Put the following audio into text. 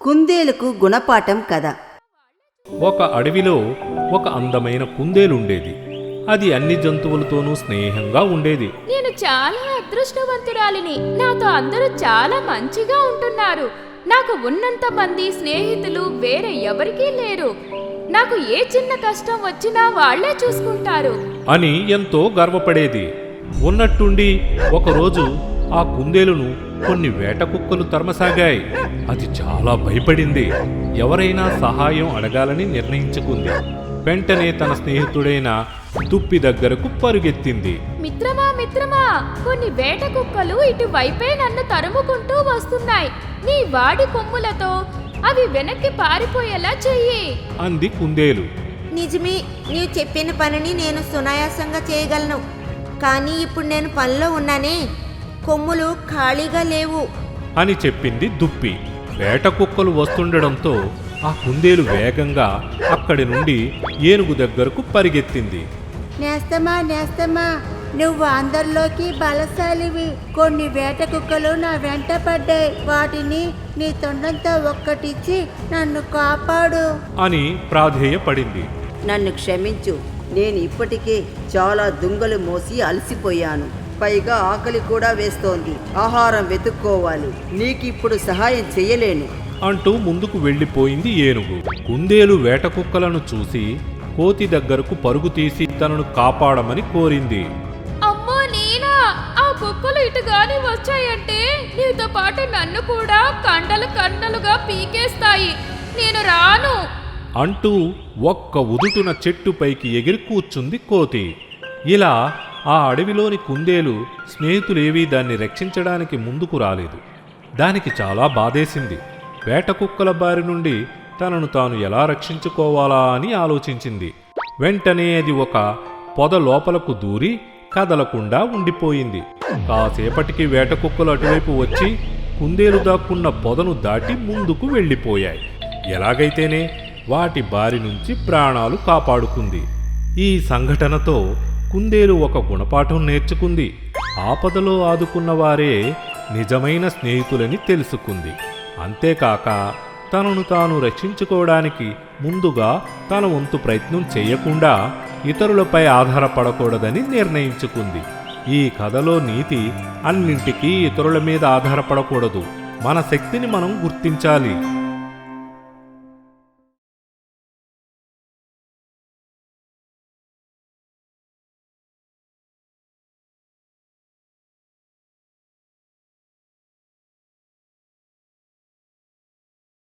కుందేలుకు గుణపాఠం కథ. ఒక అడవిలో ఒక అందమైన కుందేలుండేది. అది అన్ని జంతువులతోనూ స్నేహంగా ఉండేది. నేను చాలా అదృష్టవంతురాలిని. నాతో అందరూ చాలా మంచిగా ఉంటున్నారు. నాకు ఉన్నంత మంది స్నేహితులు వేరే ఎవరికీ లేరు. నాకు ఏ చిన్న కష్టం వచ్చినా వాళ్ళే చూసుకుంటారు. అని ఎంతో గర్వపడేది. ఉన్నట్టుండి ఒకరోజు ఆ కుందేలును కొన్ని వేట కుక్కలు తరమసాగాయి. అది చాలా భయపడింది. ఎవరైనా సహాయం అడగాలని నిర్ణయించుకుంది. వెంటనే తన స్నేహితుడైన తుప్పి దగ్గరకు పరుగెత్తింది. మిత్రమా మిత్రమా కొన్ని వేట కుక్కలు ఇటువైపే నన్ను తరుముకుంటూ వస్తున్నాయి. నీ వాడి కొమ్ములతో అవి వెనక్కి పారిపోయేలా చెయ్యి. అంది కుందేలు. నిజమే నీవు చెప్పిన పనిని నేను సునాయాసంగా చేయగలను. కానీ ఇప్పుడు నేను పనిలో ఉన్నానే. కొమ్ములు ఖాళీగా లేవు. అని చెప్పింది దుప్పి. వేట కుక్కలు వస్తుండడంతో ఆ కుందేలు వేగంగా అక్కడి నుండి ఏనుగు దగ్గరకు పరిగెత్తింది. నేస్తమా నేస్తమా నువ్వు అందరిలోకి బలశాలివి. కొన్ని వేట కుక్కలు నా వెంట పడ్డాయి. వాటిని నీ తొండంతో ఒక్కటిచ్చి నన్ను కాపాడు. అని ప్రాధేయపడింది. నన్ను క్షమించు. నేను ఇప్పటికే చాలా దుంగలు మోసి అలసిపోయాను. పైగా ఆకలి కూడా వేస్తోంది. ఆహారం వెతుక్కోవాలి. నీకిప్పుడు సహాయం చెయ్యలేను అంటూ ముందుకు వెళ్ళిపోయింది ఏనుగు. కుందేలు వేట కుక్కలను చూసి కోతి దగ్గరకు పరుగు తీసి తనను కాపాడమని కోరింది. అమ్మో నేనా ఆ కుక్కలు ఇటుగాని వచ్చాయంటే నీతో పాటు నన్ను కూడా కండలు కండలుగా పీకేస్తాయి. నేను రాను. అంటూ ఒక్క ఉదుటున చెట్టుపైకి ఎగిరి కూర్చుంది కోతి. ఇలా ఆ అడవిలోని కుందేలు స్నేహితులేవీ దాన్ని రక్షించడానికి ముందుకు రాలేదు. దానికి చాలా బాధేసింది. వేట కుక్కల బారి నుండి తనను తాను ఎలా రక్షించుకోవాలా అని ఆలోచించింది. వెంటనే అది ఒక పొద లోపలకు దూరి కదలకుండా ఉండిపోయింది. కాసేపటికి వేట కుక్కలు అటువైపు వచ్చి కుందేలు దాక్కున్న పొదను దాటి ముందుకు వెళ్ళిపోయాయి. ఎలాగైతేనే వాటి బారి నుంచి ప్రాణాలు కాపాడుకుంది. ఈ సంఘటనతో కుందేలు ఒక గుణపాఠం నేర్చుకుంది. ఆపదలో ఆదుకున్న వారే నిజమైన స్నేహితులని తెలుసుకుంది. అంతేకాక తనను తాను రక్షించుకోవడానికి ముందుగా తన వంతు ప్రయత్నం చేయకుండా ఇతరులపై ఆధారపడకూడదని నిర్ణయించుకుంది. ఈ కథలో నీతి అన్నింటికీ ఇతరుల మీద ఆధారపడకూడదు. మన శక్తిని మనం గుర్తించాలి.